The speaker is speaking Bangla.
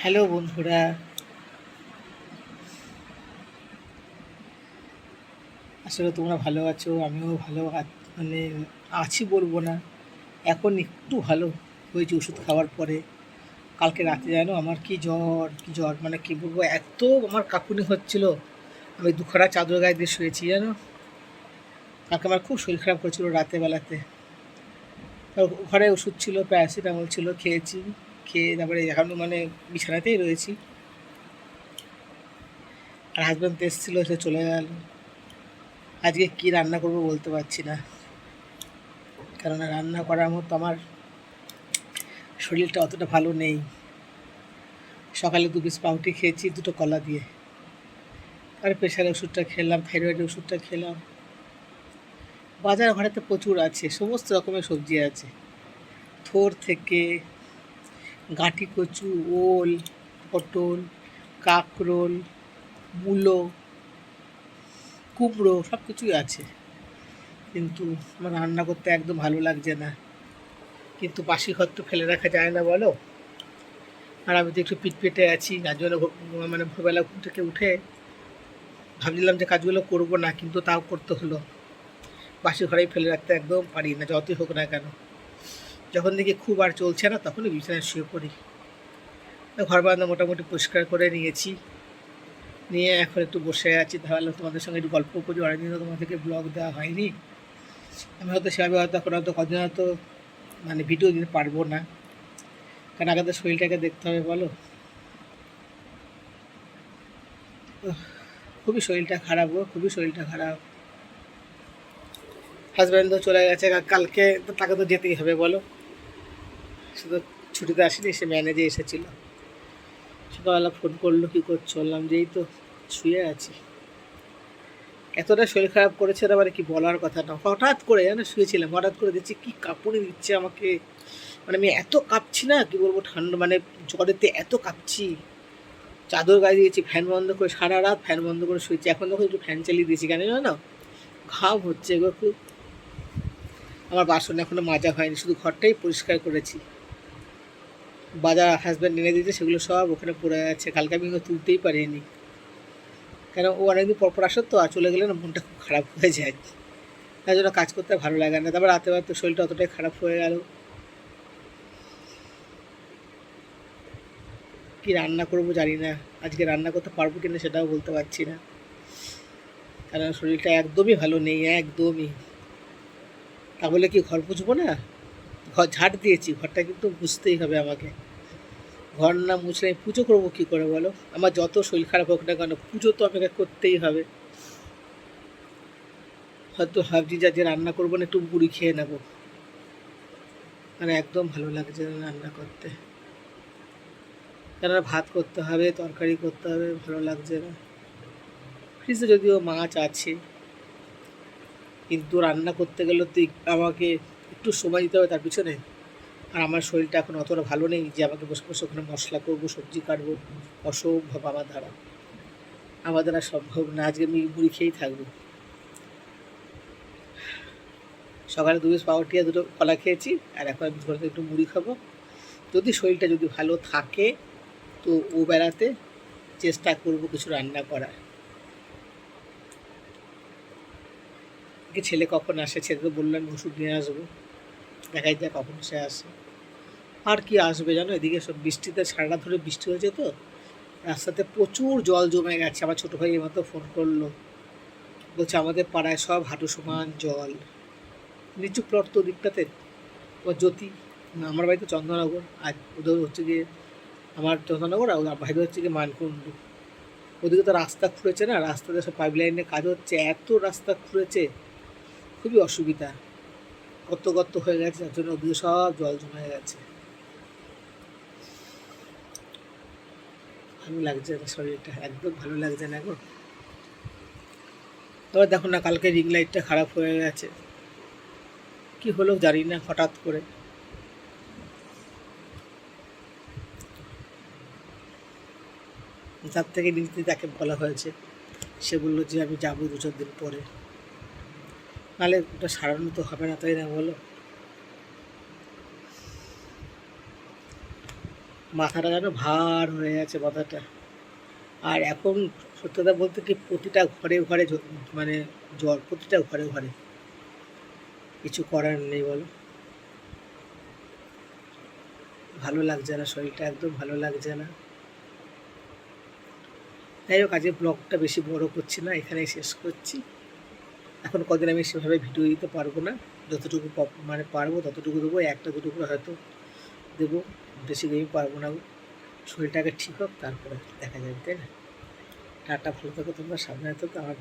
হ্যালো বন্ধুরা। আসলে তোমরা ভালো আছো, আমিও ভালো মানে আছি বলব না। এখন একটু ভালো হয়েছে ওষুধ খাওয়ার পরে। কালকে রাতে জানো আমার কি জ্বর কি জ্বর মানে কি বলব, এত আমার কাঁপুনি হচ্ছিল। আমি দুখানা চাদর গায়ে দিয়ে শুয়েছি জানো। কালকে আমার খুব শরীর খারাপ করেছিল রাতে বেলাতে। ঘরে ওষুধ ছিল, প্যারাসিটামল ছিল, খেয়েছি। খেয়ে তারপরে এখন মানে বিছানাতেই রয়েছি। আর হাজব্যান্ড এসেছিল, সে চলে গেল। আজকে কি রান্না করব বলতে পারছি না। কেননা রান্না করার মতো আমার শরীরটা অতটা ভালো নেই। সকালে দু পিস পাউটি খেয়েছি, দুটো কলা দিয়ে। আর প্রেশারের ওষুধটা খেলাম থাইরয়েডের ওষুধটা খেলাম। বাজার ঘরেতে প্রচুর আছে, সমস্ত রকমের সবজি আছে। থোর থেকে গাঁটি কচু, ওল, পটল, কাকরোল, মূলো, কুমড়ো সব কিছুই আছে। কিন্তু আমার রান্না করতে একদম ভালো লাগছে না। কিন্তু বাসি ঘর তো ফেলে রাখা যায় না বলো? আর আমি তো একটু পিটপেটে আছি যার মানে ভোরবেলা ঘুম থেকে উঠে ভাবছিলাম যে কাজগুলো করব না, কিন্তু তাও করতে হলো। বাসি ঘরেই ফেলে রাখতে একদম পারি না, যতই হোক না কেন। যখন দেখি খুব আর চলছে না, তখনই বিছানায় শুয়ে পড়ি। ঘর বারান্দা মোটামুটি পরিষ্কার করে নিয়েছি। নিয়ে এখন একটু বসে আছি। তাহলে তোমাদের সঙ্গে একটু গল্প করি। অনেকদিন তোমাদেরকে ব্লগ দেওয়া হয়নি। আমি হয়তো সেভাবে হয়তো এখন হয়তো কদিন হয়তো মানে ভিডিও দিতে পারব না। কারণ আগে তো শরীরটাকে দেখতে হবে, বলো। খুবই শরীরটা খারাপ গো, খুবই শরীরটা খারাপ। হাজব্যান্ড তো চলে গেছে, কালকে তো তাকে তো যেতেই হবে, বলো। শুধু ছুটিতে আসেনি, সে ম্যানেজে এসেছিল। সকালবেলা ফোন করল, কী করছ? বললাম যে এই তো, শুয়ে আছি। এতটা শরীর খারাপ করেছে এবারে কি বলার কথা না। হঠাৎ করে, জানো, শুয়েছিলাম। হঠাৎ করে দেখছি, কি কাঁপুনি দিচ্ছে আমাকে। মানে আমি এত কাঁপছি না, কি বলব, ঠান্ডা মানে জ্বরেতে এত কাঁপছি। চাদর গায়ে দিয়েছি ফ্যান বন্ধ করে, সারা রাত ফ্যান বন্ধ করে শুয়েছি। এখন দেখো একটু ফ্যান চালিয়ে দিয়েছি কেন জানো? ঘাম হচ্ছে গো খুব। আমার বাসন এখনও মাজা হয়নি, শুধু ঘরটাই পরিষ্কার করেছি। বাজার হাজব্যান্ড এনে দিয়েছে সেগুলো সব ওখানে পড়ে আছে। কালকে আমি তুলতেই পারিনি। কেন ও অনেকদিন পর পর আসত তো আর চলে গেলে না মনটা খুব খারাপ হয়ে যায়। তাই জন্য কাজ করতে ভালো লাগে না। তারপর রাতে রাতে শরীরটা অতটাই খারাপ হয়ে গেল। কি রান্না করব জানি না। আজকে রান্না করতে পারব কিনা সেটাও বলতে পারছি না। কারণ শরীরটা একদমই ভালো নেই, একদমই। তা বলে কি ঘর পুছবো না? ঘর ঝাড় দিয়েছি, ঘরটা কিন্তু বুঝতেই হবে আমাকে। ঘর না মুছলে আমি পুজো করব কী করে বলো? আমার যত শরীর খারাপ হোক না কেন, পুজো তো আমাকে করতেই হবে। হয়তো ভাবছি যা যে রান্না করব না, একটু মুড়ি খেয়ে নেব। মানে একদম ভালো লাগছে রান্না করতে। কেননা ভাত করতে হবে, তরকারি করতে হবে, ভালো লাগছে না। ফ্রিজে যদিও মাছ আছে, কিন্তু রান্না করতে গেলে তো আমাকে একটু সময় দিতে হবে, তার পিছনে আর আমার শরীরটা এখন অতটা ভালো নেই যে আমাকে বসে বসে ওখানে মশলা করব, সবজি কাটবো, অসম্ভব আমার দ্বারা। আমার দ্বারা সম্ভব না, আজকে আমি মুড়ি খেয়েই থাকব। সকালে দু পিস পাউরুটি আর দুটো কলা খেয়েছি, আর এখন আমি ঘরে একটু মুড়ি খাব। যদি শরীরটা যদি ভালো থাকে, তো ও বেড়াতে চেষ্টা করব কিছু রান্না করার। ছেলে কখন আসে ছেলে তো বললেন ওষুধ নিয়ে আসব। দেখাই যায় কখন সে আসে। আর কি আসবে জানো? এদিকে সব বৃষ্টিতে সারাটা ধরে বৃষ্টি হয়েছে তো। রাস্তাতে প্রচুর জল জমে গেছে। আমার ছোটো ভাই এমাত্র ফোন করল। বলছে, আমাদের পাড়ায় সব হাঁটু সমান জল। নিচু প্লট তো দিকটাতে ও জ্যোতি, আমার বাড়ি তো চন্দননগর আর ওদের হচ্ছে গিয়ে, আমার চন্দননগর আর ভাইদের হচ্ছে গিয়ে মানকুণ্ডু। ওদিকে তো রাস্তা খুঁড়েছে না? রাস্তাতে সব পাইপ লাইনে কাজ হচ্ছে। এত রাস্তা খুঁড়েছে। খুবই অসুবিধা। গত গত হয়ে গেছে। যার জন্য ওদিকে সব জল জমে গেছে। ভালো লাগছে না শরীরটা, একদম ভালো লাগছে না গো। তবে দেখো না, কালকে রিং লাইটটা খারাপ হয়ে গেছে। কি হলো জানি না, হঠাৎ করে। তার থেকে নিতে তাকে বলা হয়েছে, সে বলল যে আমি যাব দু চার দিন পরে। নাহলে ওটা সারানো তো হবে না, তাই না বলো? মাথাটা যেন ভার হয়ে আছে মাথাটা। আর এখন সত্যি কথা বলতে কি প্রতিটা ঘরে ঘরে মানে জ্বর প্রতিটা ঘরে ঘরে। কিছু করার নেই বলো। ভালো লাগছে না শরীরটা, একদম ভালো লাগছে না। যাই হোক, আজকে ব্লগটা বেশি বড় করছি না, এখানেই শেষ করছি। এখন কদিন আমি সেভাবে ভিডিও দিতে পারব না। যতটুকু মানে পারব ততটুকু দেবো, একটা দুটুকু হয়তো দেবো। বেশি দেরি পারব না। শরীরটা আগে ঠিক হোক, তারপরে দেখা যাবে, তাই না? টাটা, ভালো থাকো তোমরা সামনে থাকো আমার